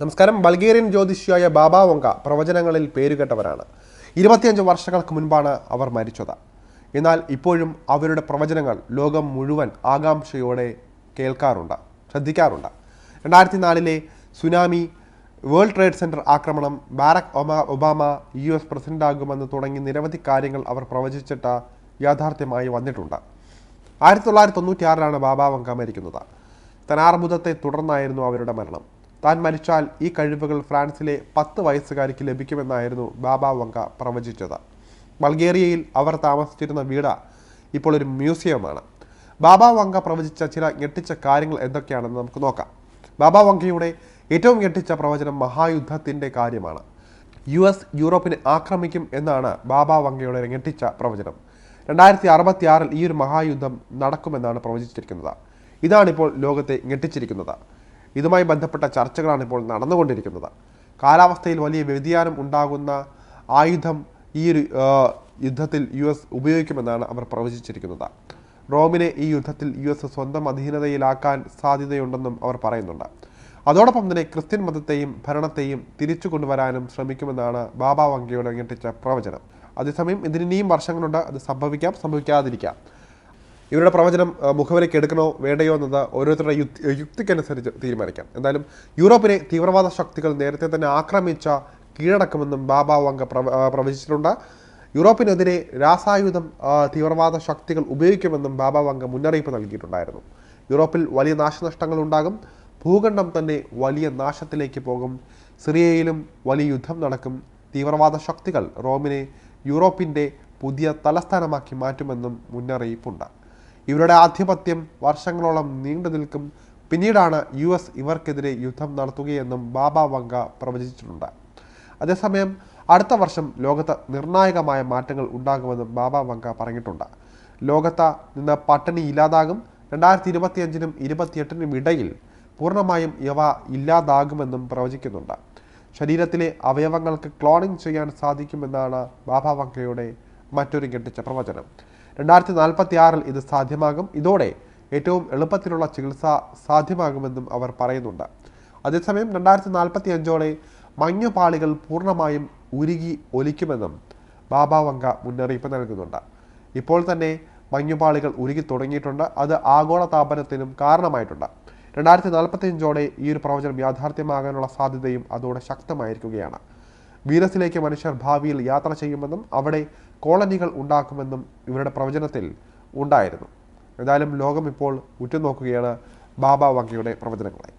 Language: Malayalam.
നമസ്കാരം. ബൾഗേറിയൻ ജ്യോതിഷിയായ ബാബ വങ്ക പ്രവചനങ്ങളിൽ പേരുകേട്ടവരാണ്. ഇരുപത്തിയഞ്ച് വർഷങ്ങൾക്ക് മുൻപാണ് അവർ മരിച്ചത്. എന്നാൽ ഇപ്പോഴും അവരുടെ പ്രവചനങ്ങൾ ലോകം മുഴുവൻ ആകാംക്ഷയോടെ കേൾക്കാറുണ്ട് ശ്രദ്ധിക്കാറുണ്ട്. രണ്ടായിരത്തി നാലിലെ സുനാമി വേൾഡ് ട്രേഡ് സെന്റർ ആക്രമണം ബാരക് ഒമാ ഒബാമ യു എസ് പ്രസിഡന്റാകുമെന്ന് തുടങ്ങി നിരവധി കാര്യങ്ങൾ അവർ പ്രവചിച്ചിട്ട് യാഥാർത്ഥ്യമായി വന്നിട്ടുണ്ട്. ആയിരത്തി തൊള്ളായിരത്തി തൊണ്ണൂറ്റിയാറിലാണ് ബാബ വങ്ക മരിക്കുന്നത്. തനാർബുദത്തെ തുടർന്നായിരുന്നു അവരുടെ മരണം. താൻ മരിച്ചാൽ ഈ കഴിവുകൾ ഫ്രാൻസിലെ പത്ത് വയസ്സുകാരിക്ക് ലഭിക്കുമെന്നായിരുന്നു ബാബ വങ്ക പ്രവചിച്ചത്. ബൾഗേറിയയിൽ അവർ താമസിച്ചിരുന്ന വീട് ഇപ്പോൾ ഒരു മ്യൂസിയമാണ്. ബാബ വങ്ക പ്രവചിച്ച ചില ഞെട്ടിച്ച കാര്യങ്ങൾ എന്തൊക്കെയാണെന്ന് നമുക്ക് നോക്കാം. ബാബ വങ്കയുടെ ഏറ്റവും ഞെട്ടിച്ച പ്രവചനം മഹായുദ്ധത്തിന്റെ കാര്യമാണ്. യു എസ് യൂറോപ്പിനെ ആക്രമിക്കും എന്നാണ് ബാബ വങ്കയുടെ ഞെട്ടിച്ച പ്രവചനം. രണ്ടായിരത്തി അറുപത്തി ആറിൽ ഈ ഒരു മഹായുദ്ധം നടക്കുമെന്നാണ് പ്രവചിച്ചിരിക്കുന്നത്. ഇതാണിപ്പോൾ ലോകത്തെ ഞെട്ടിച്ചിരിക്കുന്നത്. ഇതുമായി ബന്ധപ്പെട്ട ചർച്ചകളാണ് ഇപ്പോൾ നടന്നുകൊണ്ടിരിക്കുന്നത്. കാലാവസ്ഥയിൽ വലിയ വ്യതിയാനം ഉണ്ടാകുന്ന ആയുധം ഈ ഒരു യുദ്ധത്തിൽ യു എസ് ഉപയോഗിക്കുമെന്നാണ് അവർ പ്രവചിച്ചിരിക്കുന്നത്. റോമിനെ ഈ യുദ്ധത്തിൽ യു എസ് സ്വന്തം അധീനതയിലാക്കാൻ സാധ്യതയുണ്ടെന്നും അവർ പറയുന്നുണ്ട്. അതോടൊപ്പം തന്നെ ക്രിസ്ത്യൻ മതത്തെയും ഭരണത്തെയും തിരിച്ചു കൊണ്ടുവരാനും ശ്രമിക്കുമെന്നാണ് ബാബ വങ്കയോട് ഞെട്ടിച്ച പ്രവചനം. അതേസമയം ഇതിന് ഇനിയും വർഷങ്ങളുണ്ട്. അത് സംഭവിക്കാം സംഭവിക്കാതിരിക്കാം. ഇവരുടെ പ്രവചനം മുഖവിലേക്ക് എടുക്കണോ വേണ്ടയോ എന്നത് ഓരോരുത്തരുടെ യുക്തി യുക്തിക്കനുസരിച്ച് തീരുമാനിക്കാം. എന്തായാലും യൂറോപ്പിനെ തീവ്രവാദ ശക്തികൾ നേരത്തെ തന്നെ ആക്രമിച്ച കീഴടക്കുമെന്നും ബാബ വങ്ക പ്രവ പ്രവചിച്ചിട്ടുണ്ട്. യൂറോപ്പിനെതിരെ രാസായുധം തീവ്രവാദ ശക്തികൾ ഉപയോഗിക്കുമെന്നും ബാബ വങ്ക മുന്നറിയിപ്പ് നൽകിയിട്ടുണ്ടായിരുന്നു. യൂറോപ്പിൽ വലിയ നാശനഷ്ടങ്ങൾ ഉണ്ടാകും. ഭൂഖണ്ഡം തന്നെ വലിയ നാശത്തിലേക്ക് പോകും. സിറിയയിലും വലിയ യുദ്ധം നടക്കും. തീവ്രവാദ ശക്തികൾ റോമിനെ യൂറോപ്പിന്റെ പുതിയ തലസ്ഥാനമാക്കി മാറ്റുമെന്നും മുന്നറിയിപ്പുണ്ട്. ഇവരുടെ ആധിപത്യം വർഷങ്ങളോളം നീണ്ടു നിൽക്കും. പിന്നീടാണ് യു എസ് ഇവർക്കെതിരെ യുദ്ധം നടത്തുകയെന്നും ബാബ വങ്ക പ്രവചിച്ചിട്ടുണ്ട്. അതേസമയം അടുത്ത വർഷം ലോകത്ത് നിർണായകമായ മാറ്റങ്ങൾ ഉണ്ടാകുമെന്നും ബാബ വങ്ക പറഞ്ഞിട്ടുണ്ട്. ലോകത്ത് നിന്ന് പട്ടിണി ഇല്ലാതാകും രണ്ടായിരത്തി ഇരുപത്തിയഞ്ചിനും ഇരുപത്തിയെട്ടിനും ഇടയിൽ പൂർണമായും ഇവ ഇല്ലാതാകുമെന്നും പ്രവചിക്കുന്നുണ്ട്. ശരീരത്തിലെ അവയവങ്ങൾക്ക് ക്ലോണിംഗ് ചെയ്യാൻ സാധിക്കുമെന്നാണ് ബാബ വങ്കയുടെ മറ്റൊരു കെട്ടിച്ച പ്രവചനം. രണ്ടായിരത്തി നാൽപ്പത്തി ആറിൽ ഇത് സാധ്യമാകും. ഇതോടെ ഏറ്റവും എളുപ്പത്തിലുള്ള ചികിത്സ സാധ്യമാകുമെന്നും അവർ പറയുന്നുണ്ട്. അതേസമയം രണ്ടായിരത്തി നാൽപ്പത്തി അഞ്ചോടെ മഞ്ഞുപാളികൾ പൂർണമായും ഉരുകി ഒലിക്കുമെന്നും ബാബ വങ്ക മുന്നറിയിപ്പ് നൽകുന്നുണ്ട്. ഇപ്പോൾ തന്നെ മഞ്ഞുപാളികൾ ഉരുകി തുടങ്ങിയിട്ടുണ്ട്. അത് ആഗോള താപനത്തിനും കാരണമായിട്ടുണ്ട്. രണ്ടായിരത്തി നാൽപ്പത്തി അഞ്ചോടെ ഈ ഒരു പ്രവചനം യാഥാർത്ഥ്യമാകാനുള്ള സാധ്യതയും അതോടെ ശക്തമായിരിക്കുകയാണ്. വീനസിലേക്ക് മനുഷ്യർ ഭാവിയിൽ യാത്ര ചെയ്യുമെന്നും അവിടെ കോളനികൾ ഉണ്ടാക്കുമെന്നും ഇവരുടെ പ്രവചനത്തിൽ ഉണ്ടായിരുന്നു. എന്തായാലും ലോകം ഇപ്പോൾ ഉറ്റുനോക്കുകയാണ് ബാബ വങ്കയുടെ പ്രവചനങ്ങളെ